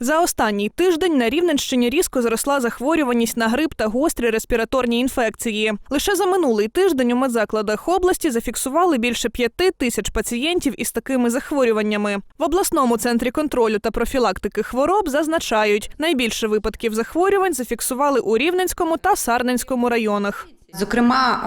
За останній тиждень на Рівненщині різко зросла захворюваність на грип та гострі респіраторні інфекції. Лише за минулий тиждень у медзакладах області зафіксували більше п'яти тисяч пацієнтів із такими захворюваннями. В обласному центрі контролю та профілактики хвороб зазначають, найбільше випадків захворювань зафіксували у Рівненському та Сарненському районах. Зокрема,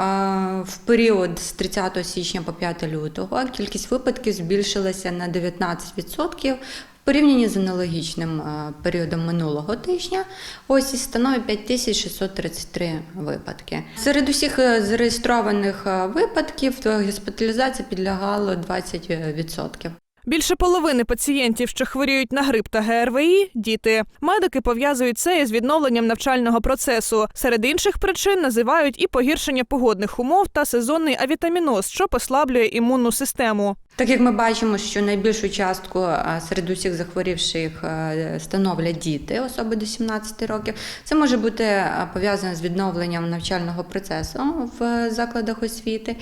е, в період з 30 січня по 5 лютого кількість випадків збільшилася на 19% в порівнянні з аналогічним е, періодом минулого тижня. Ось і становить 5633 випадки. Серед усіх е, зареєстрованих е, випадків госпіталізації підлягало 20%. Більше половини пацієнтів, що хворіють на грип та ГРВІ – діти. Медики пов'язують це із відновленням навчального процесу. Серед інших причин називають і погіршення погодних умов та сезонний авітаміноз, що послаблює імунну систему. Так як ми бачимо, що найбільшу частку серед усіх захворівших е, становлять діти, особи до 17 років, це може бути е, пов'язано з відновленням навчального процесу в закладах освіти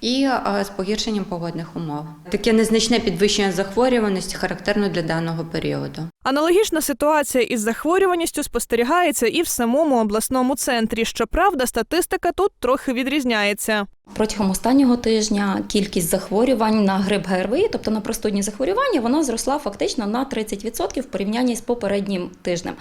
і е, з погіршенням погодних умов. Таке незначне підвищення захворюваності характерно для даного періоду. Аналогічна ситуація із захворюваністю спостерігається і в самому обласному центрі. Щоправда, статистика тут трохи відрізняється. Протягом останнього тижня кількість захворювань на грип ГРВІ, тобто на простудні захворювання, вона зросла фактично на 30% в порівнянні з попереднім тижнем.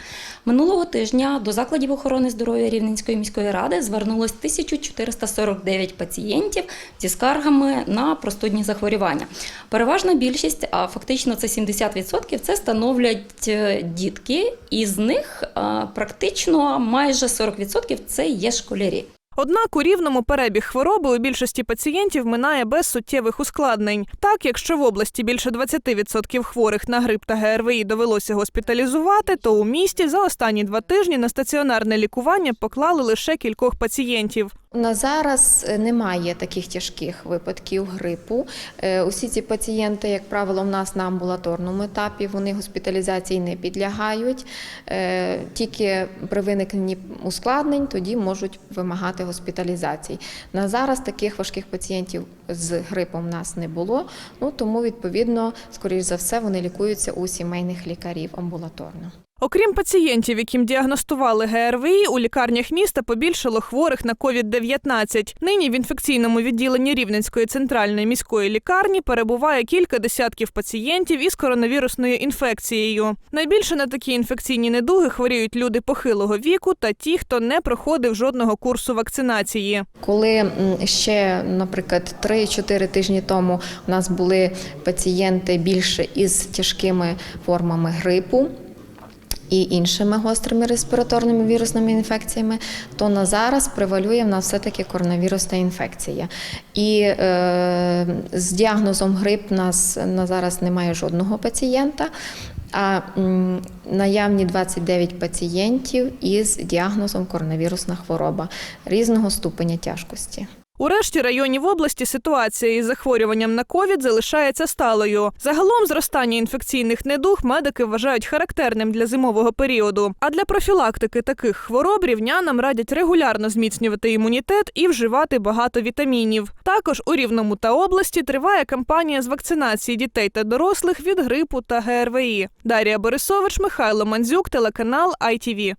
Минулого тижня до закладів охорони здоров'я Рівненської міської ради звернулось 1449 пацієнтів зі скаргами на простудні захворювання. Переважна більшість, а фактично це 70%, це становлять е, дітки, і з них е, практично майже 40% це є школярі. Однак у рівному перебіг хвороби у більшості пацієнтів минає без суттєвих ускладнень. Так, якщо в області більше 20% хворих на грип та ГРВІ довелося госпіталізувати, то у місті за останні два тижні на стаціонарне лікування поклали лише кількох пацієнтів. На зараз е, немає таких тяжких випадків грипу. Е, Усі ці пацієнти, як правило, в нас на амбулаторному етапі, вони госпіталізації не підлягають. Е, Тільки при виникненні ускладнень тоді можуть вимагати госпіталізації. На зараз таких важких пацієнтів з грипом в нас не було. Ну тому, відповідно, скоріш за все, вони лікуються у сімейних лікарів амбулаторно. Окрім пацієнтів, яким діагностували ГРВІ, у лікарнях міста побільшало хворих на COVID-19. Нині в інфекційному відділенні Рівненської центральної міської лікарні перебуває кілька десятків пацієнтів із коронавірусною інфекцією. Найбільше на такі інфекційні недуги хворіють люди похилого віку та ті, хто не проходив жодного курсу вакцинації. Коли ще, наприклад, 3-4 тижні тому у нас були пацієнти більше із тяжкими формами грипу. І іншими гострими респіраторними вірусними інфекціями, то на зараз превалює в нас все-таки коронавірусна інфекція. І е, з діагнозом грип нас на зараз немає жодного пацієнта, а наявні 29 пацієнтів із діагнозом коронавірусна хвороба різного ступеня тяжкості. У решті районів області ситуація із захворюванням на ковід залишається сталою. Загалом зростання інфекційних недуг медики вважають характерним для зимового періоду. А для профілактики таких хвороб рівнянам радять регулярно зміцнювати імунітет і вживати багато вітамінів. Також у Рівному та області триває кампанія з вакцинації дітей та дорослих від грипу та ГРВІ. Дарія Борисович, Михайло Мандзюк, телеканал ITV.